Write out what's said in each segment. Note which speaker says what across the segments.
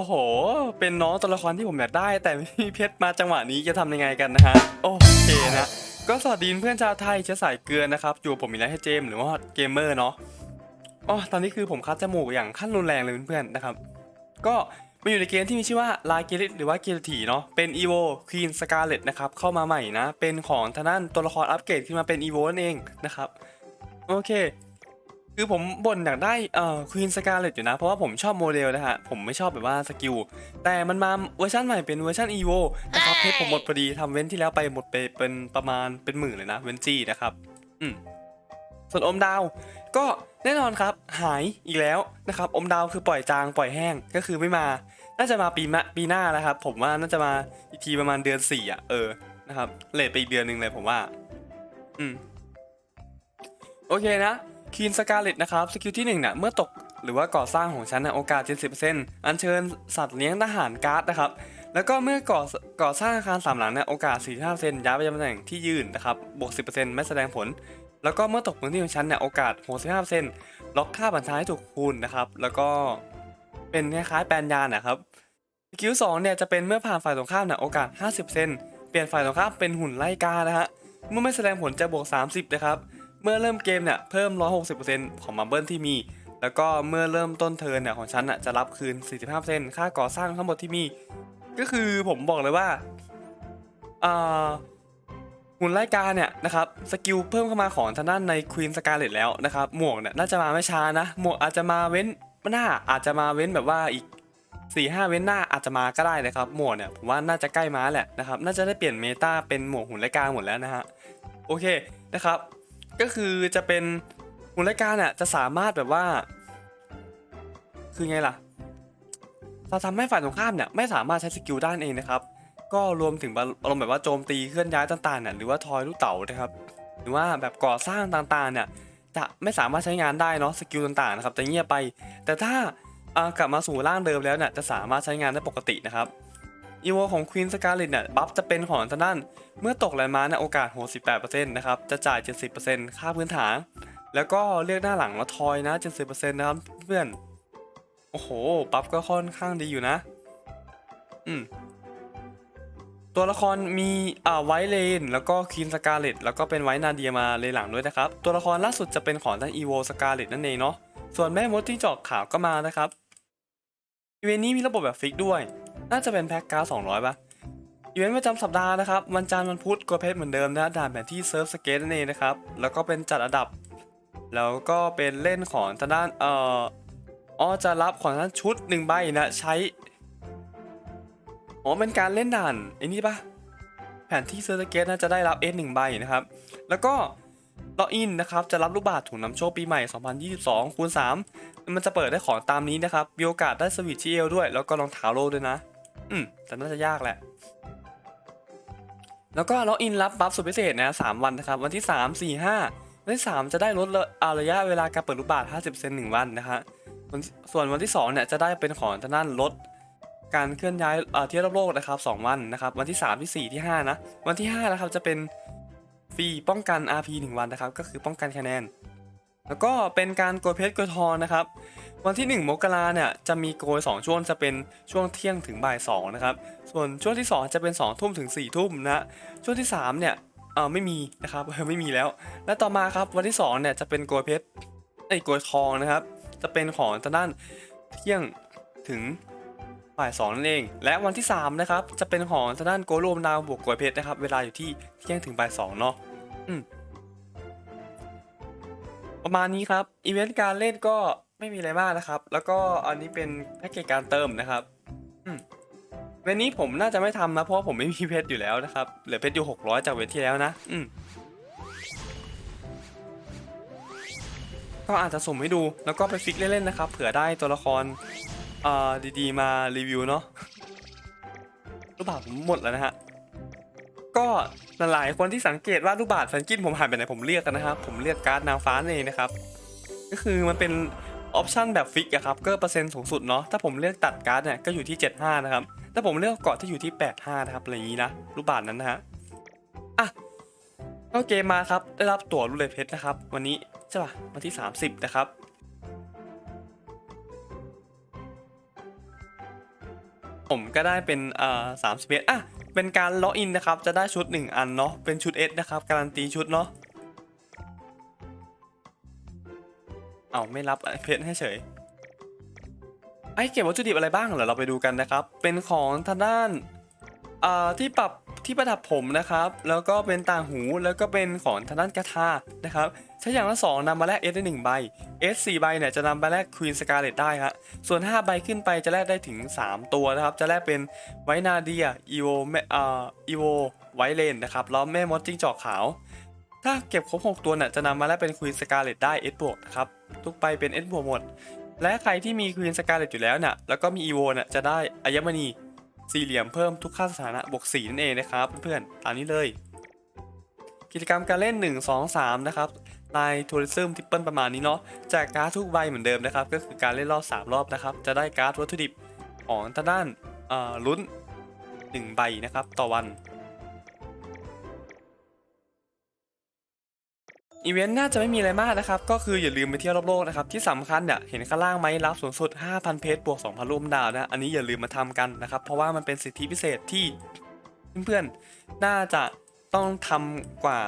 Speaker 1: โอ้โห เป็นน้องตัวละครที่ผมอยากได้ แต่มีเพชรมาจังหวะนี้จะทำยังไงกันนะฮะ โอเคนะ ก็สวัสดีเพื่อนชาวไทยเชื้อสายเกลือนะครับ อยู่กับผมอีแล้วให้เจมหรือว่าเกมเมอร์เนาะอ๋อตอนนี้คือผมคัดจมูกอย่างขั้นรุนแรงเลยเพื่อนๆนะครับ ก็มาอยู่ในเกมที่มีชื่อว่าลาเกลิตหรือว่าเกลทีเนาะ เป็น EVO Queen Scarlet นะครับ เข้ามาใหม่นะ เป็นของทางด้านตัวละครอัปเกรดขึ้นมาเป็น EVO นั่นเองนะครับ โอเค คือผมบ่นอยากได้เอ่อควีนสกาเลตอยู่นะ เพราะว่าผมชอบโมเดลนะฮะ ผมไม่ชอบแบบว่าสกิล แต่มันมาเวอร์ชันใหม่เป็นเวอร์ชัน EVO นะครับเพชรผมหมดพอดีทำเว้นที่แล้วไปหมดไปเป็นประมาณเป็นหมื่นเลยนะ เว้นจี้นะครับ อืมส่วนอมดาวก็แน่นอนครับหายอีกแล้วนะครับ อมดาวคือปล่อยจางปล่อยแห้งก็คือไม่มา น่าจะมาปีมะปีหน้าแล้วครับ ผมว่าน่าจะมาอีกทีประมาณเดือนสี่อะเออนะครับเลทไปอีกเดือนหนึ่งเลยผมว่า อืมโอเคนะ คีนสกาเลตนะครับสกิลที่1เนี่ยเมื่อตกหรือว่าก่อสร้างของฉันนะโอกาส 70%อัญเชิญสัตว์เลี้ยงทหารการ์ดนะครับ แล้วก็เมื่อก่อก่อสร้างอาคารสามหลังเนี่ยโอกาส 45%ย้ายไปยังตำแหน่งที่ยืนนะครับบวก 10%ไม่แสดงผล แล้วก็เมื่อตกพื้นที่ของฉันเนี่ยโอกาส 65%ล็อกค่าบัญชาให้ถูกคูณนะครับ แล้วก็เป็นคล้ายๆแปลนยานนะครับสกิล2เนี่ยจะเป็นเมื่อผ่านฝ่ายตรงข้ามเนี่ยโอกาส 50%เปลี่ยนฝ่ายตรงข้ามเป็นหุ่นไล่กานะฮะเมื่อไม่แสดงผลจะบวก 30นะครับ เมื่อเริ่มเกมเนี่ยเพิ่ม 160%ของมัมเบิลที่มี แล้วก็เมื่อเริ่มต้นเทิร์นเนี่ยของฉันอะจะรับคืน 45%ค่าก่อสร้างทั้งหมดที่มี ก็คือผมบอกเลยว่าอ่าหุ่นไล่กาเนี่ยนะครับสกิลเพิ่มเข้ามาของทางด้านในควีนสกาเลตแล้วนะครับหมวกเนี่ยน่าจะมาไม่ช้านะ หมวกอาจจะมาเว้นหน้าอาจจะมาเว้นแบบว่าอีก4ี่ห้าเว้นหน้าอาจจะมาก็ได้นะครับ หมวกเนี่ยผมว่าน่าจะใกล้มาแหละนะครับน่าจะได้เปลี่ยนเมตาเป็นหมวกหุ่นไล่กาหมดแล้วนะฮะโอเคนะครับ ก็คือจะเป็นหุ่นรายการเนี่ยจะสามารถแบบว่า คือไงล่ะจะทำให้ฝ่ายตรงข้ามเนี่ยไม่สามารถใช้สกิลด้านเองนะครับ ก็รวมถึงอารมณ์แบบว่าโจมตีเคลื่อนย้ายต่างๆเนี่ยหรือว่าทอยลูกเต๋านะครับ หรือว่าแบบก่อสร้างต่างๆเนี่ยจะไม่สามารถใช้งานได้เนาะสกิลต่างๆนะครับจะเงียบไป แต่ถ้ากลับมาสู่ร่างเดิมแล้วเนี่ยจะสามารถใช้งานได้ปกตินะครับ อีโวของควีนสกาเลตเนี่ยบัฟจะเป็นของทางด้าน เมื่อตกแลนด์มาร์คเนี่ยโอกาส 68%นะครับ จะจ่าย 70%ค่าพื้นฐาน แล้วก็เรียกหน้าหลังแล้วทอยนะ 70%นะครับเพื่อน โอ้โหปั๊บก็ค่อนข้างดีอยู่นะ อืม ตัวละครมีอ่าไวเลน แล้วก็ควีนสกาเลตแล้วก็เป็นไวนาเดียมาเลยหลังด้วยนะครับ ตัวละครล่าสุดจะเป็นของทานอีโวสกาเลตนั่นเองเนาะ ส่วนแม่มดที่จอกขาวก็มานะครับอีเวนต์นี้มีระบบแบบฟิกด้วย น่าจะเป็นแพ็กการ์ด200ป่ะอีเวนต์ประจำสัปดาห์นะครับวันจันทร์วันพุธกดเพชรเหมือนเดิมนะด่านแผนที่เซิร์ฟสเกตนั่นเองนะครับ แล้วก็เป็นจัดอันดับ แล้วก็เป็นเล่นของทางด้านเอ่ออ๋อจะรับของทางด้านชุดหนึ่งใบนะใช้อ๋อเป็นการเล่นด่านไอ้นี่ปะแผนที่เซิร์ฟสเกตน่าจะได้รับ S หนึ่งใบนะครับ แล้วก็ล็อกอินนะครับจะรับลูกบาศก์ถุงน้ำโชคปีใหม่ 2022คูณ3มันจะเปิดได้ของตามนี้นะครับมีโอกาสได้สวิตช์ที่เอลด้วย แล้วก็รองเท้าโลด้วยนะ อืม แต่น่าจะยากแหละ แล้วก็ล็อกอินรับบัฟสุดพิเศษนะสามวันนะครับ วันที่3 4 5วันที่3จะได้ลดระอ่าระยะเวลาการเปิดลูกบาศก์50เซนหนึ่งวันนะฮะส่วนวันที่2เนี่ยจะได้เป็นของทางด้านลดการเคลื่อนย้ายเอ่อเที่ยวรอบโลกนะครับ2วันนะครับ วันที่3ที่4ที่5นะ วันที่5นะครับจะเป็นฟรีป้องกัน RP 1 วันนะครับ ก็คือป้องกันคะแนน แล้วก็เป็นการโกยเพชรโกยทองนะครับ วันที่ 1 มกราเนี่ยจะมีโกย2ช่วงจะเป็นช่วงเที่ยงถึงบ่าย2นะครับ ส่วนช่วงที่ 2 จะเป็น2ทุ่มถึง4ทุ่มนะช่วงที่3เนี่ยเออไม่มีนะครับไม่มีแล้ว และต่อมาครับวันที่2เนี่ยจะเป็นโกยเพชรไอ้โกยทองนะครับ จะเป็นของทางด้านเที่ยงถึงบ่าย2นั่นเอง และวันที่3นะครับจะเป็นของทางด้านโกยรวมดาวบวกโกยเพชรนะครับ เวลาอยู่ที่เที่ยงถึงบ่าย2เนาะอืม ประมาณนี้ครับ อีเวนต์การเล่นก็ไม่มีอะไรมากนะครับ แล้วก็อันนี้เป็นแพ็กเกจการเติมนะครับอืมเวนนี้ผมน่าจะไม่ทำนะเพราะผมไม่มีเพชรอยู่แล้วนะครับ เหลือเพชรอยู่ 600 จากเวนที่แล้วนะ อืมก็อาจจะสุ่มให้ดู แล้วก็ไปฟิกเล่นๆนะครับ เผื่อได้ตัวละครอ่อดีๆ มารีวิวเนาะรูปบาผมหมดแล้วนะฮะ ก็ หลายคนที่สังเกตว่าลูกบาศก์แฟนกินผมหายไปไหนผมเรียกกันนะครับ ผมเรียกการ์ดนางฟ้านเองนะครับ ก็คือมันเป็นออปชันแบบฟิกอะครับก็เปอร์เซ็นต์สูงสุดเนาะถ้าผมเลือกตัดการ์ดเนี่ยก็อยู่ที่ 75 นะครับ ถ้าผมเลือกเกาะที่อยู่ที่ 85 นะครับอะไรอย่างนี้นะลูกบาศก์นั้นนะฮะอะเข้าเกมมาครับได้รับตั๋วรูเลเพชรนะครับ วันนี้ใช่ป่ะวันที่ 30 นะครับผมก็ได้เป็นเอ่อสามสิบเอ็ดอะ เป็นการล็อกอินนะครับ จะได้ชุด 1 อันเนาะ เป็นชุด S นะครับ การันตีชุดเนาะ เอาไม่รับเพชรให้เฉย ไอเก็บวัตถุดิบอะไรบ้างเหรอ เราไปดูกันนะครับ เป็นของทางด้าน อ่า ที่ปรับ ที่ประดับผมนะครับ แล้วก็เป็นต่างหูแล้วก็เป็นของทางด้านกระทานะครับใช้อย่างละสองนำมาแลก S ได้ 1 ใบ S 4ใบเนี่ยจะนำมาแลก Queen Scarlet ได้ฮะส่วน 5 ใบขึ้นไปจะแลกได้ถึง 3 ตัวนะครับ จะแลกเป็นไวนาเดียอีโวแม่อ่าอีโวไวเลนนะครับแล้วแม่มดจิ้งจอกขาว ถ้าเก็บครบ 6 ตัวเนี่ยจะนำมาแลกเป็น Queen Scarlet ได้ S บวกนะครับ ทุกใบเป็น S บวกหมด และใครที่มี Queen Scarlet อยู่แล้วเนี่ยแล้วก็มี Evo เนี่ยจะได้อัญมณี สี่เหลี่ยมเพิ่มทุกค่าสถานะบวก4นั่นเองนะครับเพื่อนๆตามนี้เลย กิจกรรมการเล่น 1 2 3 นะครับลายทัวริซึมทิปเปิลประมาณนี้เนาะแจกการ์ดทุกใบเหมือนเดิมนะครับ ก็คือการเล่นรอบ 3 รอบนะครับ จะได้การ์ดวัตถุดิบของทางด้านลุ้น 1 ใบนะครับ ต่อวัน อีเวนต์น่าจะไม่มีอะไรมากนะครับ ก็คืออย่าลืมไปเที่ยวรอบโลกนะครับ ที่สำคัญเนี่ยเห็นข้างล่างไหมรับสูงสุด 5,000 เพชรบวก 2,000รูปดาวนะอันนี้อย่าลืมมาทำกันนะครับ เพราะว่ามันเป็นสิทธิพิเศษที่เพื่อนๆน่าจะต้องทำกว่า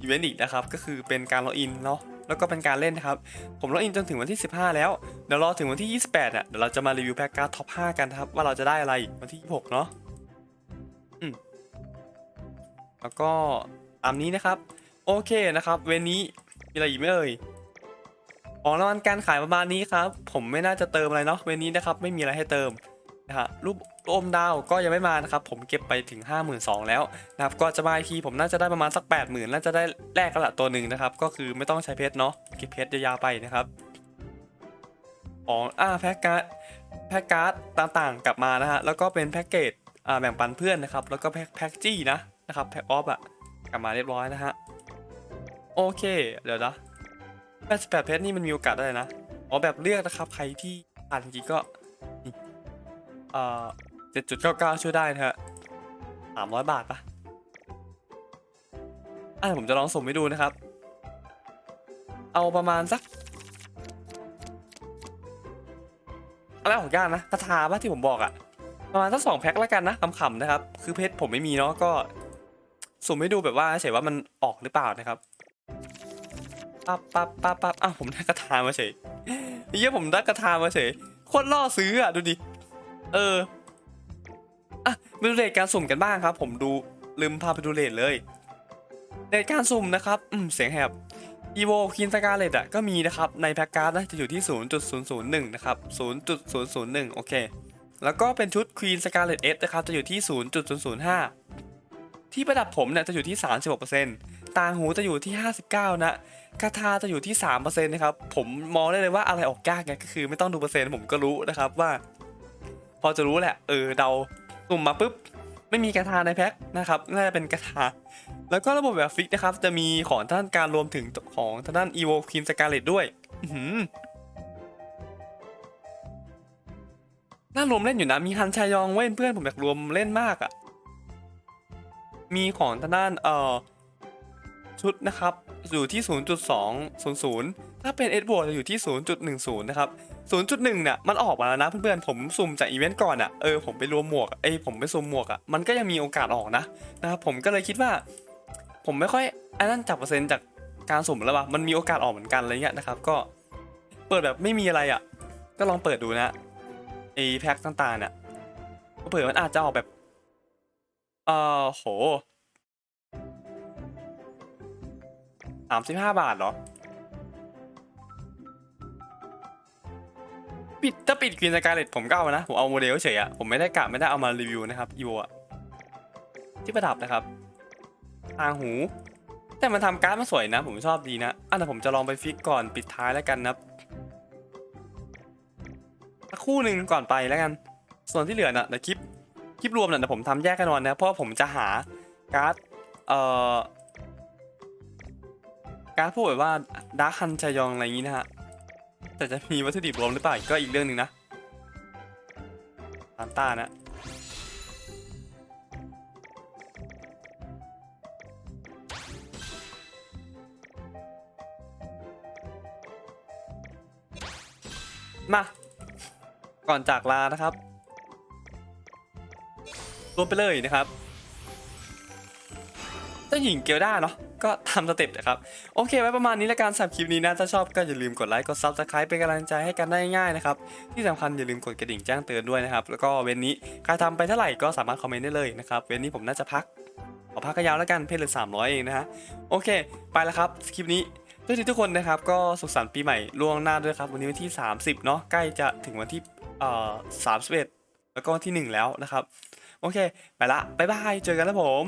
Speaker 1: อีเวนต์อีกนะครับ ก็คือเป็นการล็อกอินเนาะแล้วก็เป็นการเล่นนะครับ ผมล็อกอินจนถึงวันที่ 15 แล้ว เดี๋ยวรอถึงวันที่ 28อะเดี๋ยวเราจะมารีวิวแพ็กการ์ดท็อป 5 กันนะครับ ว่าเราจะได้อะไรวันที่ 26 เนาะอืมแล้วก็ตามนี้นะครับ โอเคนะครับเวนนี้มีอะไรอีกไหมเอ่ยของรางวัลการขายประมาณนี้ครับ ผมไม่น่าจะเติมอะไรเนาะเวนนี้นะครับไม่มีอะไรให้เติมนะฮะรูปอมดาวก็ยังไม่มานะครับ ผมเก็บไปถึง 5 2 0 0 0 แล้วนะครับ ก็จะมาอีกทีผมน่าจะได้ประมาณสัก 8 0,000 น่าจะได้แลกกันละตัวหนึ่งนะครับ ก็คือไม่ต้องใช้เพชรเนาะเก็บเพชรยาวๆไปนะครับของอ่าแพ็กการ์ดแพ็กการ์ดต่างๆ กลับมานะฮะแล้วก็เป็นแพ็กเกจอ่าแบ่งปันเพื่อนนะครับ แล้วก็แพ็กแพ็กจี้นะนะครับแพ็กออฟอะกลับมาเรียบร้อยนะฮะ โอเค เดี๋ยวนะ88เพชรนี่มันมีโอกาสได้นะ อ๋อแบบเลือกนะครับ ใครที่อ่านจริงๆก็นี่เอ่อ7.99ช่วยได้นะฮะ300บาทปะอะผมจะลองสุ่มให้ดูนะครับ เอาประมาณสักอะไรของยากนะคาถาปะที่ผมบอกอะประมาณสักสองแพ็คแล้วกันนะขำๆนะครับ คือเพชรผมไม่มีเนาะก็สุ่มให้ดูแบบว่าเฉยว่ามันออกหรือเปล่านะครับ ปั๊บปั๊บปั๊บปั๊บอ้าวผมได้กระทามาเฉยเยี่ยผมได้กระทามาเฉยโคตรล่อซื้ออะดูดิเอออะไปดูเรทการสุ่มกันบ้างครับ ผมดูลืมพาไปดูเรทเลยเรทการสุ่มนะครับอืมเสียงแหบ evo คินสกาเลตอะก็มีนะครับในแพ็กการ์ดนะจะอยู่ที่ 0.001 นะครับ 0.001 โอเค แล้วก็เป็นชุด Queen Scarlet S นะครับจะอยู่ที่ 0.005 ที่ประดับผมเนี่ยจะอยู่ที่ 36% ตาหูจะอยู่ที่ 59 นะคาทาจะอยู่ที่3%นะครับ ผมมองได้เลยว่าอะไรออกยากไงก็คือไม่ต้องดูเปอร์เซ็นต์ผมก็รู้นะครับว่า พอจะรู้แหละ เออเดาสุ่มมาปุ๊บ ไม่มีกระทาในแพ็คนะครับน่าจะเป็นกระทา แล้วก็ระบบแบบฟิกนะครับ จะมีของท่านการรวมถึงของทางด้าน evo queen scarlet ด้วยอืน่ารวมเล่นอยู่นะ มีฮันชายองเว้นเพื่อนผมอยากรวมเล่นมากอะ่ะ มีของทางด้านเอ่อ ชุดนะครับ อยู่ที่ 0.200 ถ้าเป็น S บวกจะอยู่ที่ 0.10 นะครับ 0.1เนี่ยมันออกมาแล้วนะเพื่อนๆ ผมสุ่มจากอีเวนต์ก่อนอะ่ะ เออผมไปรวมหมวกเอ้ผมไปสุ่มหมวกอะ่ะ มันก็ยังมีโอกาสออกนะนะครับผมก็เลยคิดว่า ผมไม่ค่อยอันนั้นจับเปอร์เซ็นต์จากการสุ่มแล้วว่ะมันมีโอกาสออกเหมือนกันอะไรเงี้ยนะครับ ก็เปิดแบบไม่มีอะไรอะ่ะ ก็ลองเปิดดูนะไอแพ็คต่างๆเนี่ยก็เปิดมันอาจจะออกแบบเออโห สามสิบห้าบาทเหรอ ปิดถ้าปิดกรีนสกาเลตผมก็เอานะ ผมเอาโมเดลเฉยอะผมไม่ได้กะไม่ได้เอามารีวิวนะครับอีโวอะที่ประดับนะครับทางหู แต่มันทำการ์ดมาสวยนะ ผมชอบดีนะอันนั้นผมจะลองไปฟิกก่อนปิดท้ายแล้วกันนะคู่หนึ่งก่อนไปแล้วกัน ส่วนที่เหลือน่ะในคลิปคลิปรวมน่ะเดี๋ยวผมทำแยกกันนอนนะเพราะผมจะหาการ์ดเอ่อ การ์ดพวกแบบว่าดาร์คฮันชายองอะไรอย่างนี้นะฮะ แต่จะมีวัตถุดิบรวมหรือเปล่าก็อีกเรื่องหนึ่งนะตามต้านะมา ก่อนจากลานะครับรวมไปเลยนะครับเจ้าหญิงเกลด้าเนาะ ก็ทำสเต็ปนะครับ โอเค ไว้ประมาณนี้ละกันสำหรับคลิปนี้นะ ถ้าชอบก็อย่าลืมกดไลค์ กด Subscribe เป็นกำลังใจให้กันได้ง่ายๆนะครับ ที่สำคัญอย่าลืมกดกระดิ่งแจ้งเตือนด้วยนะครับ แล้วก็เว้นนี้ใครทำไปเท่าไหร่ก็สามารถคอมเมนต์ได้เลยนะครับ เว้นนี้ผมน่าจะพักขอพักก็ยาวแล้วกันเพจเหลือ300 เองนะฮะ โอเค ไปแล้วครับคลิปนี้ด้วยทุกคนนะครับก็สุขสันต์ปีใหม่ล่วงหน้าด้วยครับวันนี้วันที่ 30เนาะใกล้จะถึงวันที่เอ่อ31แล้วก็วันที่ 1 แล้วนะครับ โอเค ไปละบ๊ายบายเจอกันแล้วผม